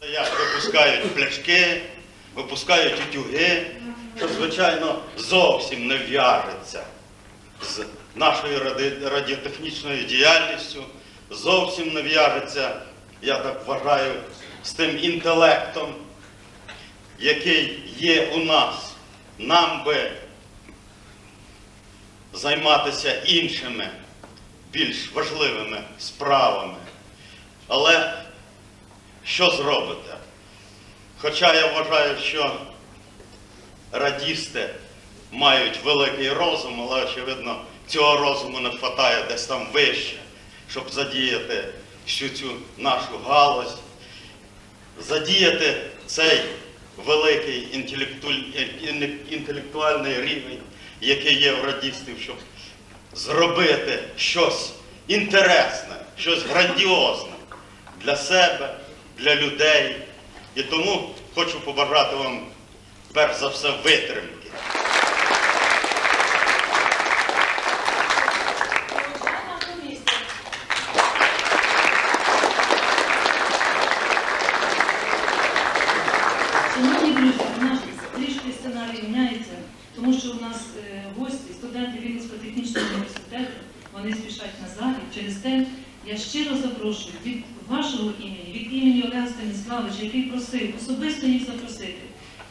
Стоять, випускають пляшки, випускають утюги, що, звичайно, зовсім не в'яжеться з нашою радіотехнічною діяльністю, зовсім не в'яжеться, я так вважаю, з тим інтелектом, який є у нас. Нам би займатися іншими, більш важливими справами. Але що зробите? Хоча я вважаю, що радісти мають великий розум, але, очевидно, цього розуму не вистачає десь там вище, щоб задіяти всю цю нашу галузь, задіяти цей великий інтелектуальний рівень, який є в радістів, щоб зробити щось інтересне, щось грандіозне для себе, для людей. І тому хочу побажати вам перш за все витримки. Шановні друзі, у нас трішки сценарій міняється, тому що у нас е, гості, студенти Вінницького технічного університету, вони спішать на захід. Через те я щиро запрошую від який просив особисто їх запросити.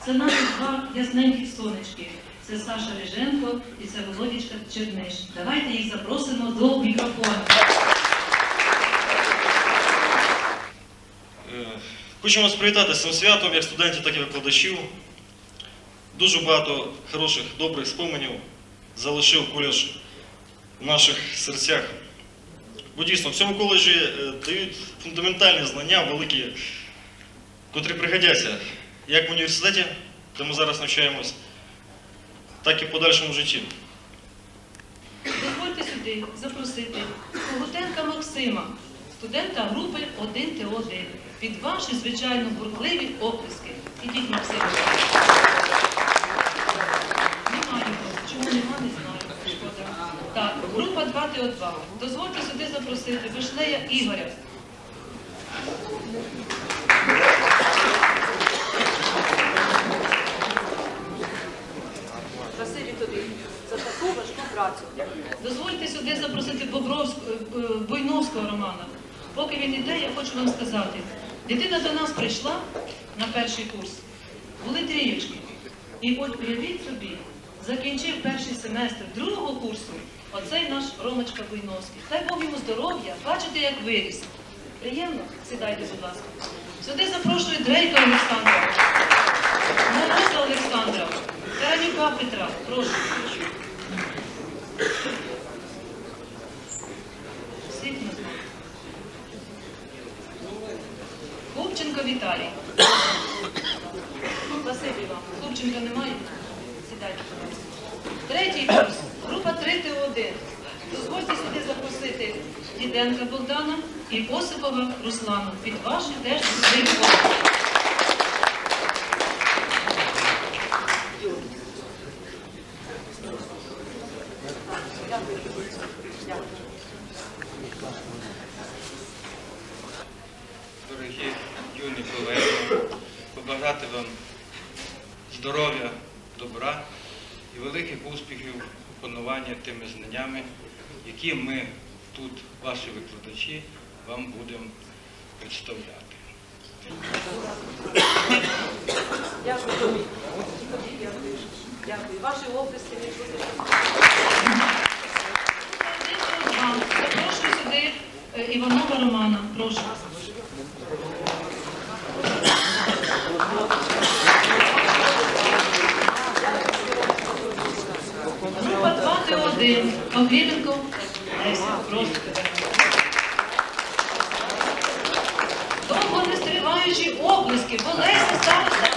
Це наші два ясненьких сонечки. Це Саша Риженко і це Володічка Черниш. Давайте їх запросимо до мікрофону. Е, Хочу вас привітати з цим святом, як студентів, так і викладачів. Дуже багато хороших, добрих споменів залишив коледж в наших серцях. Бо дійсно в цьому коледжі е, дають фундаментальні знання, великі, котрі пригодяться як в університеті, де ми зараз навчаємось, так і в подальшому житті. Дозвольте сюди запросити Когутенка Максима, студента групи 1Т1. Під ваші, звичайно, бурхливі оплески. Ідіть, Максим. Немає його. Чому нема, не знаю. Так, група 2Т2. Дозвольте сюди запросити Вишлея Ігоря. Бобровського, е, е, Романа. Поки він іде, я хочу вам сказати. Дитина до нас прийшла на перший курс. Були трійочки. І от уявіть собі, закінчив перший семестр другого курсу оцей наш Ромочка Буйновський. Дай Бог йому здоров'я, бачите, як виріс. Приємно? Сідайте, будь ласка. Сюди запрошую Дрейка Олександра, Мороза Олександра, Таранюка Петра. Прошу. Віталій. Спасибі вам. Хлопченка немає? Сідайте. Третій курс. Група 3Т1. Дозвольте сюди запросити Діденка Богдана і Осипова Руслана. Під ваші теж можливі Дякую. Дякую. Дорогі юні колеги, побажати вам здоров'я, добра і великих успіхів у пануванні тими знаннями, які ми тут, ваші викладачі, вам будемо представляти. Дякую. Дякую. Ваші оплески не буде. Вам. Запрошую сюди е, Іванова Романа. Прошу. Група 2Т1. Прошу тебе. Довго не стриваючи облиски, бо Леся староста.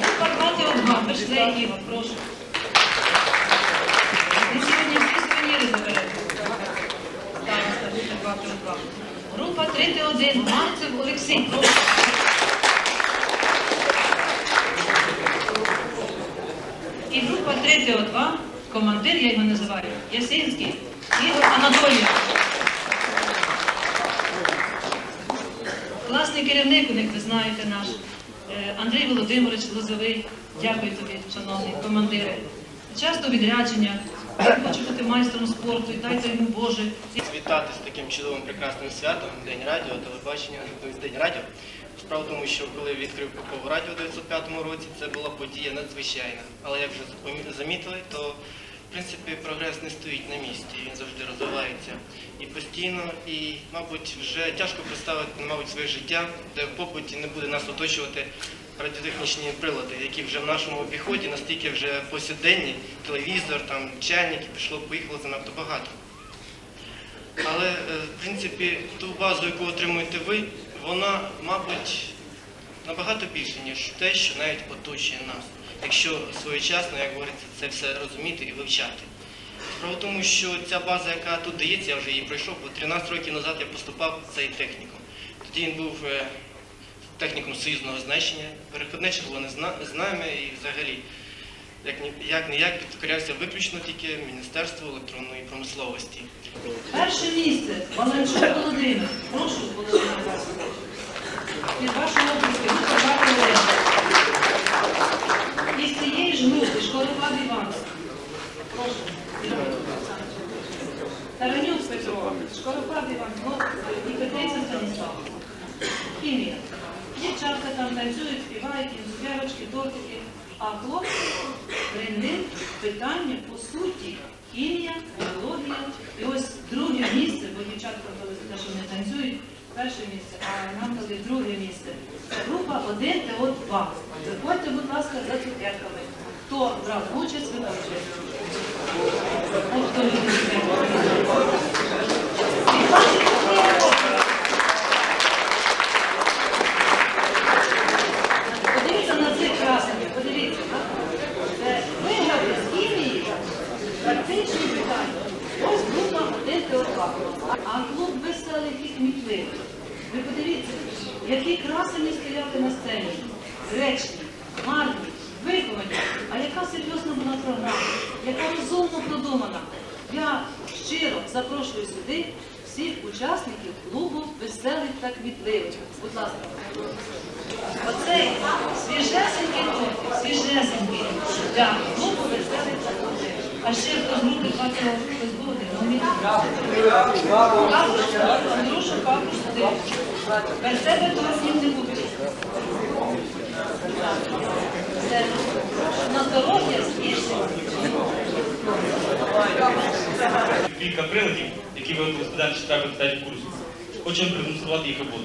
Група 2Т1. Іва, прошу. Ви сьогодні всі сувеніри заберете. Староста, група 2Т2. Група 3Т1. Марцев Олексій, прошу. Група 3Т2, командир, я його називаю, Ясинський, Ігор Анатолійович. Прекрасний керівник у них, ви знаєте, наш е, Андрій Володимирович Лозовий. Дякую тобі, шановний командире. Часто відрядження. Хоче бути майстром спорту, і дайте йому Боже. вітати з таким чудовим прекрасним святом День радіо, телебачення, День радіо. Справа в тому, що коли відкрив Попову радіо у 1905 році, це була подія надзвичайна. Але як вже замітили, то в принципі прогрес не стоїть на місці, він завжди розвивається і постійно. І, мабуть, вже тяжко представити, мабуть, своє життя, де в побуті не буде нас оточувати радіотехнічні прилади, які вже в нашому обіході настільки вже повсякденні, телевізор, там чайники, пішло, поїхало занадто багато. Але, е, в принципі, ту базу, яку отримуєте ви, вона, мабуть, набагато більше, ніж те, що навіть оточує нас. Якщо своєчасно, як говориться, це все розуміти і вивчати. Справа в тому, що ця база, яка тут дається, я вже її пройшов, бо 13 років назад я поступав в цей технікум. Тоді він був е, технікум союзного значення, переходне число не зна- і взагалі як ні як не як підкорявся виключно тільки Міністерству електронної промисловості. Перше місце Валенчук Володимир. Прошу, Володимир вас. Від вашої області група два колеги. І з цієї ж групи Шкоропад Іван. Прошу. Ігор Олександрович. Таранюк Петро, Шкоропад Іван, ну, і Петриця Станіслав. Хімія. Дівчатка там танцюють, співають, дотики. А хлопці при них питання по суті. Хімія, біологія. І ось друге місце, бо дівчатка дали те, що вони танцюють, перше місце, а нам дали друге місце. Це група 1 ТО 2. Заходьте, будь ласка, за цукерками. Хто брав участь, виходить. От хто любить цукерки. І бачите, такі Подивіться на цих красенів, подивіться. Це виграли з хімії практичні питання. Ось група 1 ТО2. А клуб веселих і кмітливих. Ви подивіться, які красені стояли на сцені. Гречні, гарні, виховані. А яка серйозна була програма, яка розумно продумана. Я щиро запрошую сюди всіх учасників клубу веселих та кмітливих. Будь ласка. Оцей свіжесенький тортик, свіжесенький. Так, клубу веселих та кмітливих. А ще бачив, хтось буде, ну. Андрюша, тебе торгів не буде. На здоров'я з'їжте. кілька приладів, які виготовили студенти 4 та курсу. Хочемо продемонструвати їх роботу.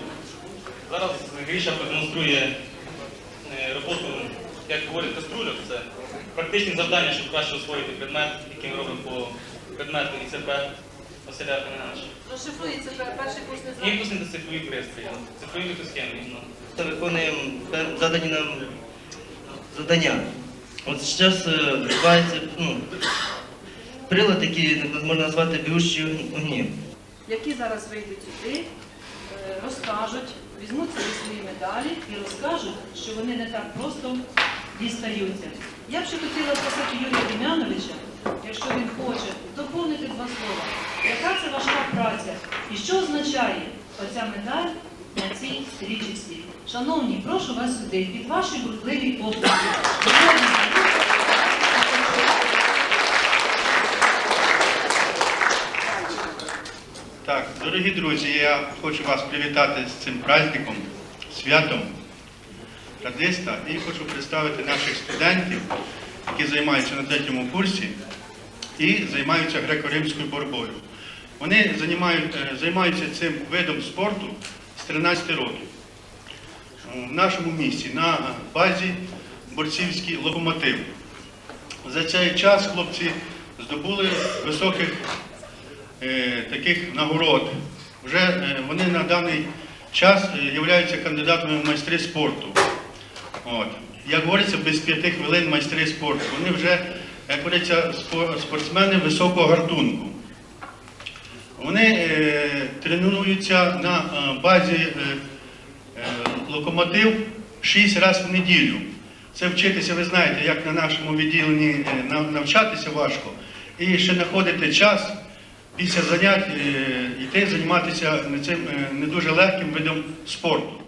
Зараз Гріша продемонструє як говорять каструльок, це практичні завдання, щоб краще освоїти предмет, який ми робимо по предмету ІЦП Василя Фенановича. Розшифрується перший курс не знає. Імпульсні та цифрові пристрої, цифрові мікросхеми. ну. Та виконуємо пе- задані нам завдання. От зараз е, відбувається ну, прилад, який можна назвати бігущі огні. які зараз вийдуть сюди, е, розкажуть, візьмуть собі свої медалі і розкажуть, що вони не так просто дістаються. Я б ще хотіла просити Юрія Дем'яновича, якщо він хоче, доповнити два слова. Яка це важка праця і що означає оця медаль на цій стрічці? Шановні, прошу вас сюди, під ваші бурхливі оплески. Так, дорогі друзі, я хочу вас привітати з цим праздником, святом радиста і хочу представити наших студентів, які займаються на третьому курсі і займаються греко-римською боротьбою. Вони займають- е, займаються цим видом спорту з 13 років. В нашому місті на базі борцівський локомотив. За цей час хлопці здобули високих е, таких нагород. Вже е, вони на даний час е, являються кандидатами в майстри спорту. От. Як говориться, без п'яти хвилин майстри спорту. Вони вже, як говориться, спортсмени високого гартунку. Вони е, тренуються на е, базі е, е, локомотив 6 разів в неділю. Це вчитися, ви знаєте, як на нашому відділенні е, навчатися важко. І ще знаходити час після занять е, йти займатися цим не дуже легким видом спорту.